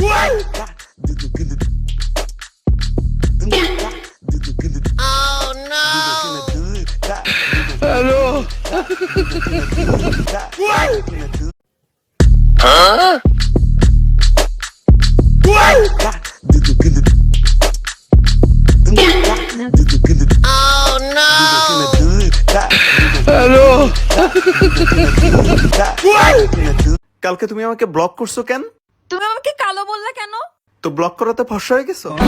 Kalau What? Oh no. Hello. Ke tuh mi ke block kursu Ken? তুমি আমাকে কালো বললা কেন? তো ব্লক করাতে ফসা হয়ে গেছো?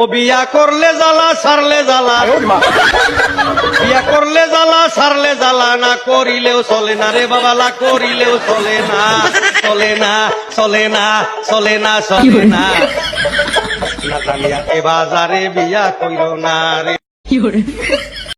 ও বিয়া করলে জ্বালা সারলে জ্বালা। বিয়া করলে জ্বালা সারলে জ্বালা। না করিলেও চলে না রে বাবা না করিলেও চলে না চলে না চলে না চলে না চলে না। এ বাজারে বিয়া কইর না রে।